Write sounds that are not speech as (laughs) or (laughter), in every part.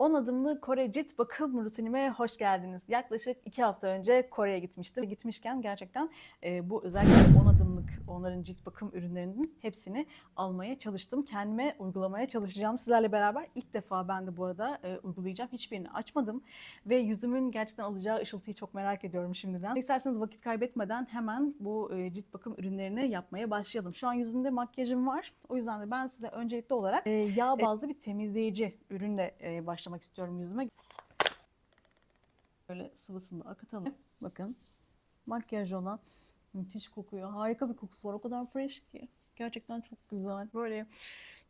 10 adımlı Kore cilt bakım rutinime hoş geldiniz. Yaklaşık 2 hafta önce Kore'ye gitmiştim. Gitmişken gerçekten e, bu özellikle 10 adımlık onların cilt bakım ürünlerinin hepsini almaya çalıştım. Kendime uygulamaya çalışacağım sizlerle beraber. İlk defa ben de bu arada e, uygulayacağım. Hiçbirini açmadım ve yüzümün gerçekten alacağı ışıltıyı çok merak ediyorum şimdiden. İsterseniz vakit kaybetmeden hemen bu e, cilt bakım ürünlerini yapmaya başlayalım. Şu an yüzümde makyajım var. O yüzden de ben size öncelikli olarak e, yağ bazlı bir temizleyici ürünle e, başlamak istiyorum yüzüme. Böyle sıvısını akıtalım. Bakın makyaj olan müthiş kokuyor. Harika bir kokusu var. O kadar fresh ki. Gerçekten çok güzel. Böyle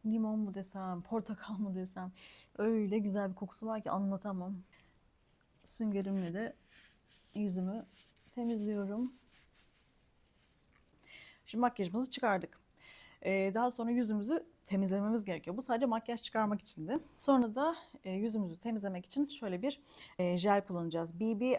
limon mu desem, portakal mı desem. Öyle güzel bir kokusu var ki anlatamam. Süngerimle de yüzümü temizliyorum. Şimdi makyajımızı çıkardık. Ee, daha sonra yüzümüzü temizlememiz gerekiyor. Bu sadece makyaj çıkarmak içindi. Sonra da e, yüzümüzü temizlemek için şöyle bir e, jel kullanacağız. BB e,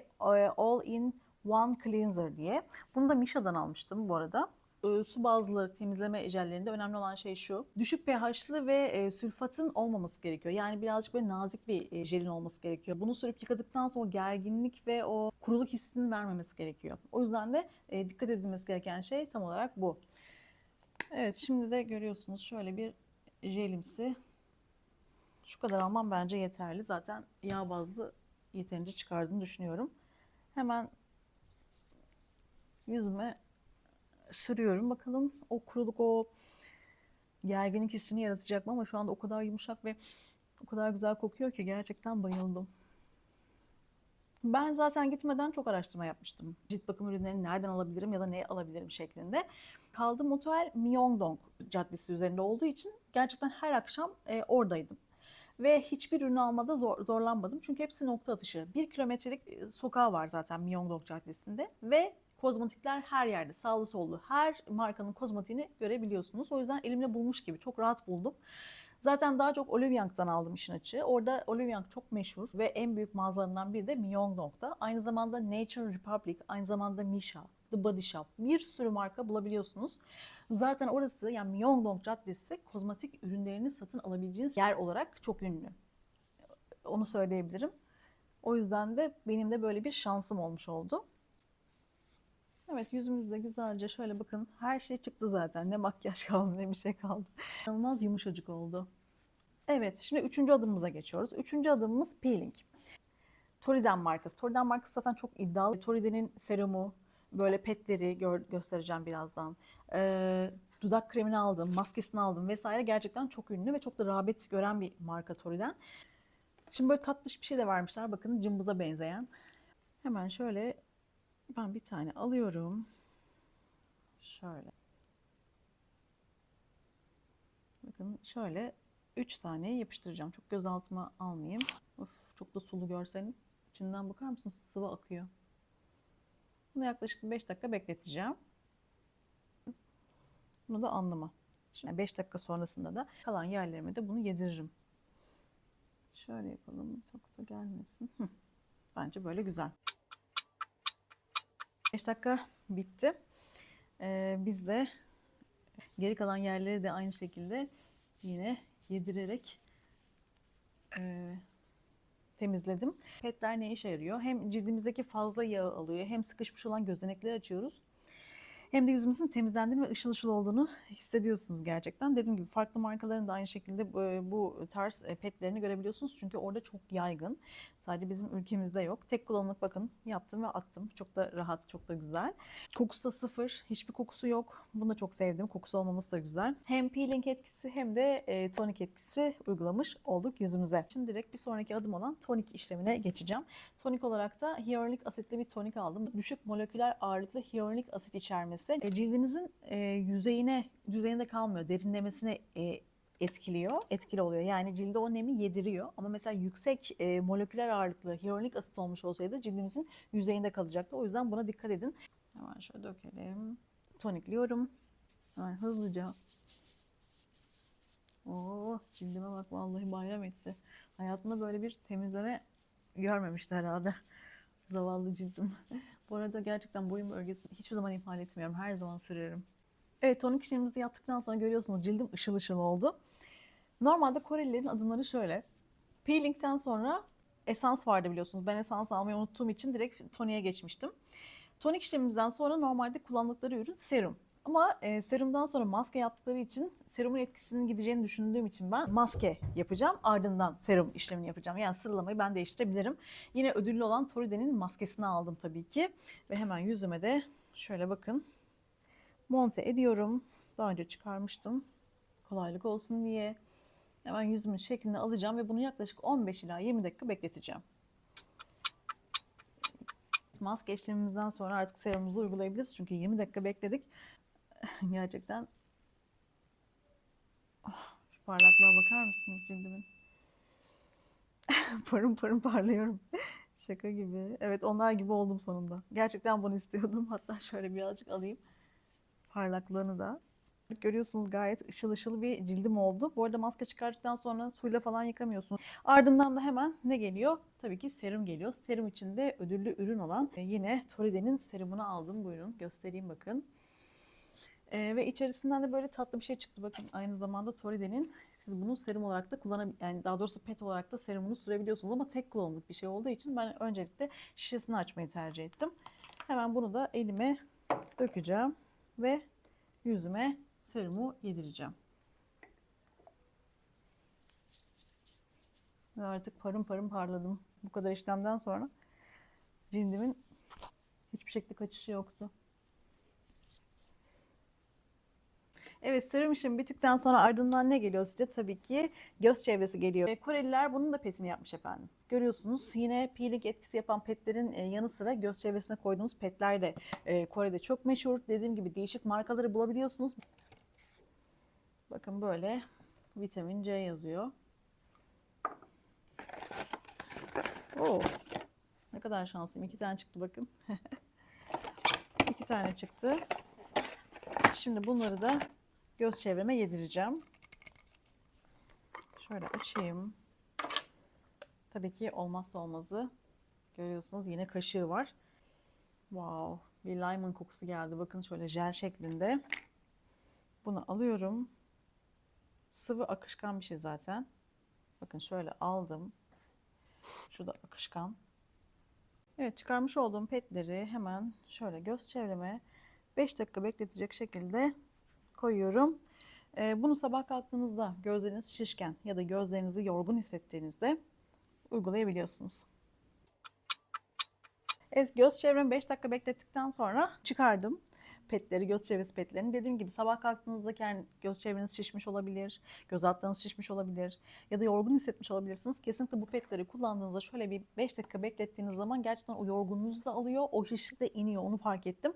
All in One Cleanser diye. Bunu da Misha'dan almıştım bu arada. E, su bazlı temizleme jellerinde önemli olan şey şu. Düşük pH'lı ve e, sülfatın olmaması gerekiyor. Yani birazcık böyle nazik bir e, jelin olması gerekiyor. Bunu sürüp yıkadıktan sonra gerginlik ve o kuruluk hissini vermemesi gerekiyor. O yüzden de e, dikkat edilmesi gereken şey tam olarak bu. Evet şimdi de görüyorsunuz şöyle bir jelimsi. Şu kadar almam bence yeterli. Zaten yağ bazlı yeterince çıkardığını düşünüyorum. Hemen yüzüme sürüyorum. Bakalım o kuruluk o gerginlik hissini yaratacak mı ama şu anda o kadar yumuşak ve o kadar güzel kokuyor ki gerçekten bayıldım. Ben zaten gitmeden çok araştırma yapmıştım. Cilt bakım ürünlerini nereden alabilirim ya da ne alabilirim şeklinde. Kaldığım otel Myeongdong Caddesi üzerinde olduğu için gerçekten her akşam e, oradaydım. Ve hiçbir ürünü almada zor, zorlanmadım. Çünkü hepsi nokta atışı. Bir kilometrelik e, sokağı var zaten Myeongdong Caddesi'nde. Ve kozmetikler her yerde. Sağlı sollu her markanın kozmetiğini görebiliyorsunuz. O yüzden elimle bulmuş gibi çok rahat buldum. Zaten daha çok Olive Young'dan aldım işin açığı. Orada Olive Young çok meşhur ve en büyük mağazalarından biri de Myeongdong'da. Aynı zamanda Nature Republic, aynı zamanda Misha, The Body Shop bir sürü marka bulabiliyorsunuz. Zaten orası yani Myeongdong Caddesi kozmetik ürünlerini satın alabileceğiniz yer olarak çok ünlü. Onu söyleyebilirim. O yüzden de benim de böyle bir şansım olmuş oldu. Evet yüzümüzde güzelce şöyle bakın her şey çıktı zaten. Ne makyaj kaldı ne bir şey kaldı. İnanılmaz yumuşacık oldu. Evet şimdi üçüncü adımımıza geçiyoruz. Üçüncü adımımız peeling. Toriden markası. Toriden markası zaten çok iddialı. Toriden'in serumu, böyle petleri gör, göstereceğim birazdan. Ee, dudak kremini aldım, maskesini aldım vesaire. Gerçekten çok ünlü ve çok da rağbet gören bir marka Toriden. Şimdi böyle tatlış bir şey de vermişler. Bakın cımbıza benzeyen. Hemen şöyle ben bir tane alıyorum. Şöyle. Bakın şöyle 3 tane yapıştıracağım. Çok göz altıma almayayım. Of, çok da sulu görseniz. İçinden bakar mısınız? Sıvı akıyor. Bunu yaklaşık 5 dakika bekleteceğim. Bunu da anlama. Şimdi 5 dakika sonrasında da kalan yerlerime de bunu yediririm. Şöyle yapalım. Çok da gelmesin. Hı. Bence böyle güzel. 5 dakika bitti. Ee, biz de geri kalan yerleri de aynı şekilde yine yedirerek e, temizledim. Petler ne işe yarıyor? Hem cildimizdeki fazla yağı alıyor, hem sıkışmış olan gözenekleri açıyoruz. Hem de yüzümüzün temizlendiğini ve ışıl ışıl olduğunu hissediyorsunuz gerçekten. Dediğim gibi farklı markaların da aynı şekilde bu, bu tarz e, petlerini görebiliyorsunuz. Çünkü orada çok yaygın. Sadece bizim ülkemizde yok. Tek kullanımlık bakın yaptım ve attım. Çok da rahat, çok da güzel. Kokusu da sıfır. Hiçbir kokusu yok. Bunu da çok sevdim. Kokusu olmaması da güzel. Hem peeling etkisi hem de e, tonik etkisi uygulamış olduk yüzümüze. Şimdi direkt bir sonraki adım olan tonik işlemine geçeceğim. Tonik olarak da hyaluronik asitli bir tonik aldım. Düşük moleküler ağırlıklı hyaluronik asit içermesi e, cildinizin e, yüzeyine, yüzeyinde kalmıyor. Derinlemesine e, etkiliyor, etkili oluyor. Yani cilde o nemi yediriyor. Ama mesela yüksek moleküler ağırlıklı hyaluronik asit olmuş olsaydı cildimizin yüzeyinde kalacaktı. O yüzden buna dikkat edin. Hemen şöyle dökelim. Tonikliyorum. Hemen hızlıca. Oo, cildime bak vallahi bayram etti. Hayatımda böyle bir temizleme görmemişti herhalde. Zavallı cildim. (laughs) Bu arada gerçekten boyun bölgesini hiçbir zaman ihmal etmiyorum. Her zaman sürerim. Evet tonik işlemimizi yaptıktan sonra görüyorsunuz cildim ışıl ışıl oldu. Normalde Korelilerin adımları şöyle. Peeling'den sonra esans vardı biliyorsunuz. Ben esans almayı unuttuğum için direkt toniğe geçmiştim. Tonik işlemimizden sonra normalde kullandıkları ürün serum. Ama e, serumdan sonra maske yaptıkları için serumun etkisinin gideceğini düşündüğüm için ben maske yapacağım. Ardından serum işlemini yapacağım. Yani sıralamayı ben değiştirebilirim. Yine ödüllü olan Toride'nin maskesini aldım tabii ki. Ve hemen yüzüme de şöyle bakın monte ediyorum. Daha önce çıkarmıştım. Kolaylık olsun diye. Hemen yüzümün şeklini alacağım ve bunu yaklaşık 15 ila 20 dakika bekleteceğim. Maske işlemimizden sonra artık serumumuzu uygulayabiliriz. Çünkü 20 dakika bekledik. (laughs) Gerçekten Ah, şu parlaklığa bakar mısınız cildimin? (laughs) parım parım parlıyorum. (laughs) Şaka gibi. Evet onlar gibi oldum sonunda. Gerçekten bunu istiyordum. Hatta şöyle birazcık alayım parlaklığını da. Görüyorsunuz gayet ışıl ışıl bir cildim oldu. Bu arada maske çıkarttıktan sonra suyla falan yıkamıyorsunuz. Ardından da hemen ne geliyor? Tabii ki serum geliyor. Serum içinde ödüllü ürün olan e, yine Toride'nin serumunu aldım. Buyurun göstereyim bakın. Ee, ve içerisinden de böyle tatlı bir şey çıktı. Bakın aynı zamanda Toride'nin siz bunu serum olarak da kullanabilir yani daha doğrusu pet olarak da serumunu sürebiliyorsunuz ama tek kullanımlık bir şey olduğu için ben öncelikle şişesini açmayı tercih ettim. Hemen bunu da elime dökeceğim ve yüzüme serumu yedireceğim. Ve artık parım parım parladım. Bu kadar işlemden sonra cildimin hiçbir şekilde kaçışı yoktu. Evet serum işlemi bittikten sonra ardından ne geliyor size? Tabii ki göz çevresi geliyor. E, Koreliler bunun da petini yapmış efendim. Görüyorsunuz yine peeling etkisi yapan petlerin e, yanı sıra göz çevresine koyduğumuz petler de e, Kore'de çok meşhur. Dediğim gibi değişik markaları bulabiliyorsunuz. Bakın böyle vitamin C yazıyor. Oo, ne kadar şanslıyım. İki tane çıktı bakın. (laughs) İki tane çıktı. Şimdi bunları da göz çevreme yedireceğim. Şöyle açayım. Tabii ki olmazsa olmazı. Görüyorsunuz yine kaşığı var. Wow, bir lemon kokusu geldi. Bakın şöyle jel şeklinde. Bunu alıyorum. Sıvı akışkan bir şey zaten. Bakın şöyle aldım. Şu da akışkan. Evet çıkarmış olduğum petleri hemen şöyle göz çevreme 5 dakika bekletecek şekilde koyuyorum. Ee, bunu sabah kalktığınızda gözleriniz şişken ya da gözlerinizi yorgun hissettiğinizde uygulayabiliyorsunuz. Evet, göz çevremi 5 dakika beklettikten sonra çıkardım petleri, göz çevresi petlerini. Dediğim gibi sabah kalktığınızda yani göz çevreniz şişmiş olabilir, göz altlarınız şişmiş olabilir ya da yorgun hissetmiş olabilirsiniz. Kesinlikle bu petleri kullandığınızda şöyle bir 5 dakika beklettiğiniz zaman gerçekten o yorgunluğunuzu da alıyor, o şişlik de iniyor onu fark ettim.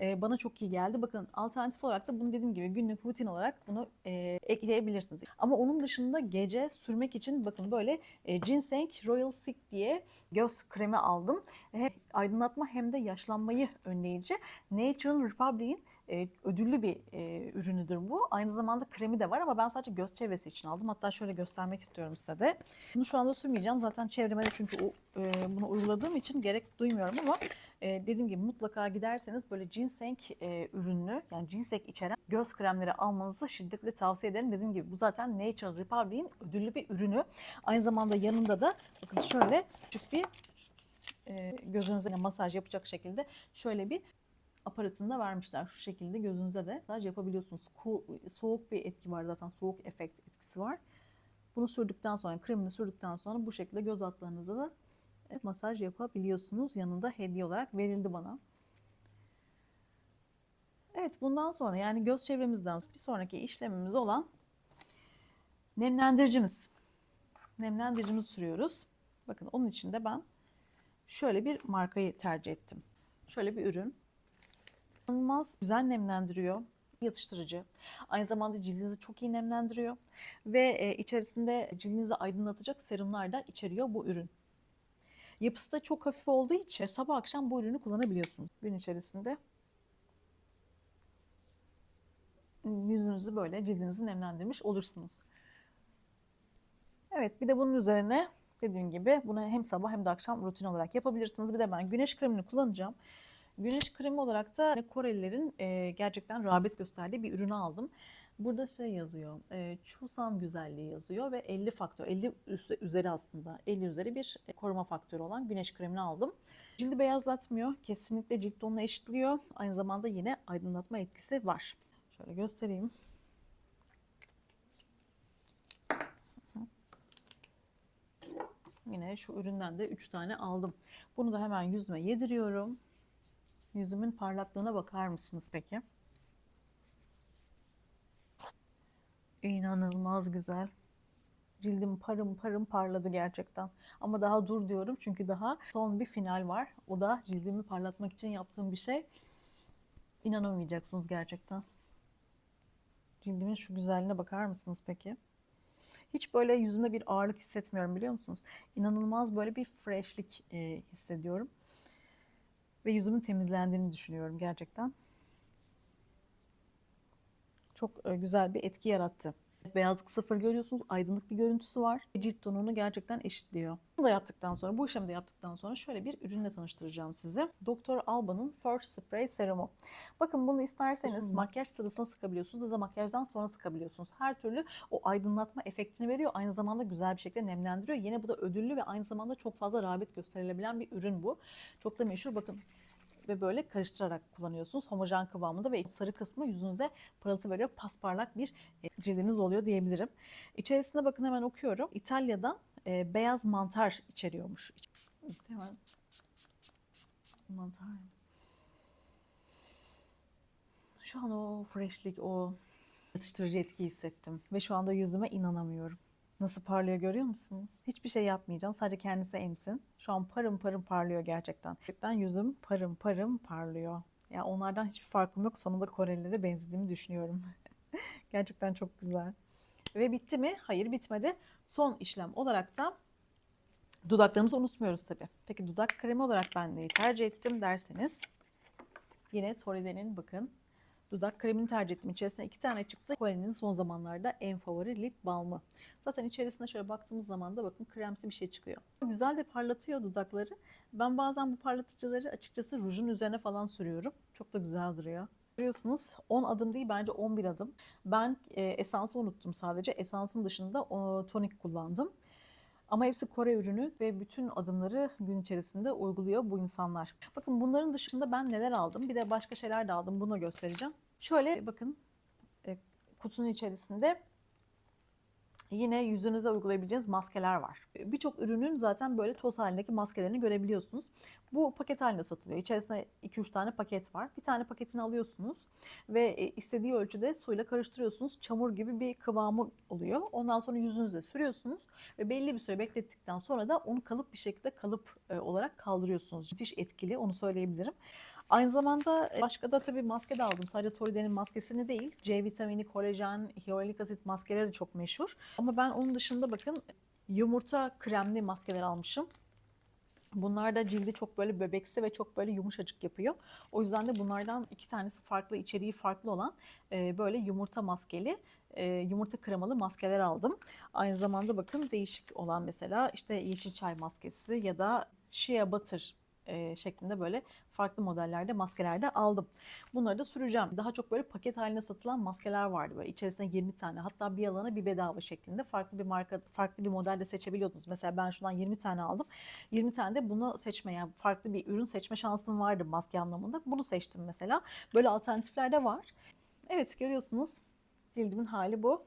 Ee, bana çok iyi geldi. Bakın alternatif olarak da bunu dediğim gibi günlük rutin olarak bunu e, ekleyebilirsiniz. Ama onun dışında gece sürmek için bakın böyle e, ginseng Royal Sick diye göz kremi aldım. Hem aydınlatma hem de yaşlanmayı önleyici. Natural Republic'in e, ödüllü bir e, ürünüdür bu. Aynı zamanda kremi de var ama ben sadece göz çevresi için aldım. Hatta şöyle göstermek istiyorum size de. Bunu şu anda sürmeyeceğim. Zaten çevreme de çünkü e, bunu uyguladığım için gerek duymuyorum ama e, dediğim gibi mutlaka giderseniz böyle ginseng e, ürünlü yani ginseng içeren göz kremleri almanızı şiddetle tavsiye ederim. Dediğim gibi bu zaten Natural Republic'in ödüllü bir ürünü. Aynı zamanda yanında da bakın şöyle küçük bir gözünüze masaj yapacak şekilde şöyle bir aparatında vermişler. Şu şekilde gözünüze de masaj yapabiliyorsunuz. Soğuk bir etki var zaten. Soğuk efekt etkisi var. Bunu sürdükten sonra, kremini sürdükten sonra bu şekilde göz altlarınıza da masaj yapabiliyorsunuz. Yanında hediye olarak verildi bana. Evet bundan sonra yani göz çevremizden bir sonraki işlemimiz olan nemlendiricimiz. Nemlendiricimizi sürüyoruz. Bakın onun için de ben şöyle bir markayı tercih ettim. Şöyle bir ürün. İnanılmaz güzel nemlendiriyor. Yatıştırıcı. Aynı zamanda cildinizi çok iyi nemlendiriyor. Ve e, içerisinde cildinizi aydınlatacak serumlar da içeriyor bu ürün. Yapısı da çok hafif olduğu için sabah akşam bu ürünü kullanabiliyorsunuz. Gün içerisinde yüzünüzü böyle cildinizi nemlendirmiş olursunuz. Evet bir de bunun üzerine dediğim gibi bunu hem sabah hem de akşam rutin olarak yapabilirsiniz. Bir de ben güneş kremini kullanacağım. Güneş kremi olarak da Korelilerin e, gerçekten rağbet gösterdiği bir ürünü aldım. Burada şey yazıyor, e, Chusan güzelliği yazıyor ve 50 faktör, 50 üstü, üzeri aslında, 50 üzeri bir e, koruma faktörü olan güneş kremini aldım. Cildi beyazlatmıyor, kesinlikle cilt tonunu eşitliyor. Aynı zamanda yine aydınlatma etkisi var. Şöyle göstereyim. Yine şu üründen de 3 tane aldım. Bunu da hemen yüzüme yediriyorum. Yüzümün parlaklığına bakar mısınız peki? İnanılmaz güzel. Cildim parım parım parladı gerçekten. Ama daha dur diyorum çünkü daha son bir final var. O da cildimi parlatmak için yaptığım bir şey. İnanamayacaksınız gerçekten. Cildimin şu güzelliğine bakar mısınız peki? Hiç böyle yüzümde bir ağırlık hissetmiyorum biliyor musunuz? İnanılmaz böyle bir freshlik e, hissediyorum. Ve yüzümün temizlendiğini düşünüyorum gerçekten. Çok e, güzel bir etki yarattı. Beyazlık sıfır görüyorsunuz. Aydınlık bir görüntüsü var. Cilt tonunu gerçekten eşitliyor. Bunu da yaptıktan sonra, bu işlemi de yaptıktan sonra şöyle bir ürünle tanıştıracağım sizi. Dr. Alba'nın First Spray Serumu. Bakın bunu isterseniz makyaj sırasında sıkabiliyorsunuz ya da makyajdan sonra sıkabiliyorsunuz. Her türlü o aydınlatma efektini veriyor. Aynı zamanda güzel bir şekilde nemlendiriyor. Yine bu da ödüllü ve aynı zamanda çok fazla rağbet gösterilebilen bir ürün bu. Çok da meşhur. Bakın ve böyle karıştırarak kullanıyorsunuz. Homojen kıvamında ve sarı kısmı yüzünüze pırıltı veriyor. Pasparlak bir e, cildiniz oluyor diyebilirim. İçerisinde bakın hemen okuyorum. İtalya'dan e, beyaz mantar içeriyormuş. Hemen mantar. Şu an o freshlik, o yatıştırıcı etki hissettim. Ve şu anda yüzüme inanamıyorum. Nasıl parlıyor görüyor musunuz? Hiçbir şey yapmayacağım. Sadece kendisi emsin. Şu an parım parım parlıyor gerçekten. Gerçekten yüzüm parım parım parlıyor. Ya onlardan hiçbir farkım yok. Sonunda Korelilere benzediğimi düşünüyorum. (laughs) gerçekten çok güzel. Ve bitti mi? Hayır bitmedi. Son işlem olarak da dudaklarımızı unutmuyoruz tabii. Peki dudak kremi olarak ben neyi tercih ettim derseniz yine Toride'nin bakın dudak kremini tercih ettim. İçerisinde iki tane çıktı. Kore'nin son zamanlarda en favori lip balmı. Zaten içerisine şöyle baktığımız zaman da bakın kremsi bir şey çıkıyor. Güzel de parlatıyor dudakları. Ben bazen bu parlatıcıları açıkçası rujun üzerine falan sürüyorum. Çok da güzel duruyor. Görüyorsunuz 10 adım değil bence 11 adım. Ben e, esansı unuttum sadece. Esansın dışında o, tonik kullandım. Ama hepsi Kore ürünü ve bütün adımları gün içerisinde uyguluyor bu insanlar. Bakın bunların dışında ben neler aldım? Bir de başka şeyler de aldım. Bunu göstereceğim. Şöyle bakın e, kutunun içerisinde Yine yüzünüze uygulayabileceğiniz maskeler var. Birçok ürünün zaten böyle toz halindeki maskelerini görebiliyorsunuz. Bu paket halinde satılıyor. İçerisinde 2-3 tane paket var. Bir tane paketini alıyorsunuz ve e, istediği ölçüde suyla karıştırıyorsunuz. Çamur gibi bir kıvamı oluyor. Ondan sonra yüzünüze sürüyorsunuz ve belli bir süre beklettikten sonra da onu kalıp bir şekilde kalıp e, olarak kaldırıyorsunuz. Müthiş etkili onu söyleyebilirim. Aynı zamanda e, başka da tabii maske de aldım. Sadece Toride'nin maskesini değil. C vitamini, kolajen, hyaluronik asit maskeleri de çok meşhur. Ama ben onun dışında bakın yumurta kremli maskeler almışım. Bunlar da cildi çok böyle bebeksi ve çok böyle yumuşacık yapıyor. O yüzden de bunlardan iki tanesi farklı, içeriği farklı olan e, böyle yumurta maskeli, e, yumurta kremalı maskeler aldım. Aynı zamanda bakın değişik olan mesela işte yeşil çay maskesi ya da shea butter e, şeklinde böyle farklı modellerde maskelerde aldım. Bunları da süreceğim. Daha çok böyle paket haline satılan maskeler vardı böyle içerisinde 20 tane hatta bir alana bir bedava şeklinde farklı bir marka farklı bir modelde seçebiliyordunuz. Mesela ben şundan 20 tane aldım. 20 tane de bunu seçme yani farklı bir ürün seçme şansım vardı maske anlamında. Bunu seçtim mesela. Böyle alternatifler de var. Evet görüyorsunuz cildimin hali bu.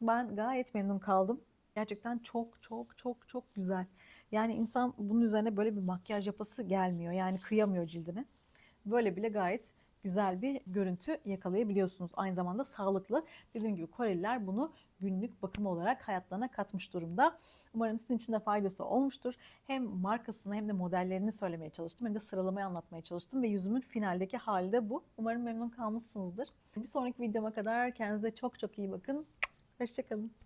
Ben gayet memnun kaldım. Gerçekten çok çok çok çok güzel. Yani insan bunun üzerine böyle bir makyaj yapası gelmiyor. Yani kıyamıyor cildine. Böyle bile gayet güzel bir görüntü yakalayabiliyorsunuz. Aynı zamanda sağlıklı. Dediğim gibi Koreliler bunu günlük bakım olarak hayatlarına katmış durumda. Umarım sizin için de faydası olmuştur. Hem markasını hem de modellerini söylemeye çalıştım hem de sıralamayı anlatmaya çalıştım ve yüzümün finaldeki hali de bu. Umarım memnun kalmışsınızdır. Bir sonraki videoma kadar kendinize çok çok iyi bakın. Hoşçakalın.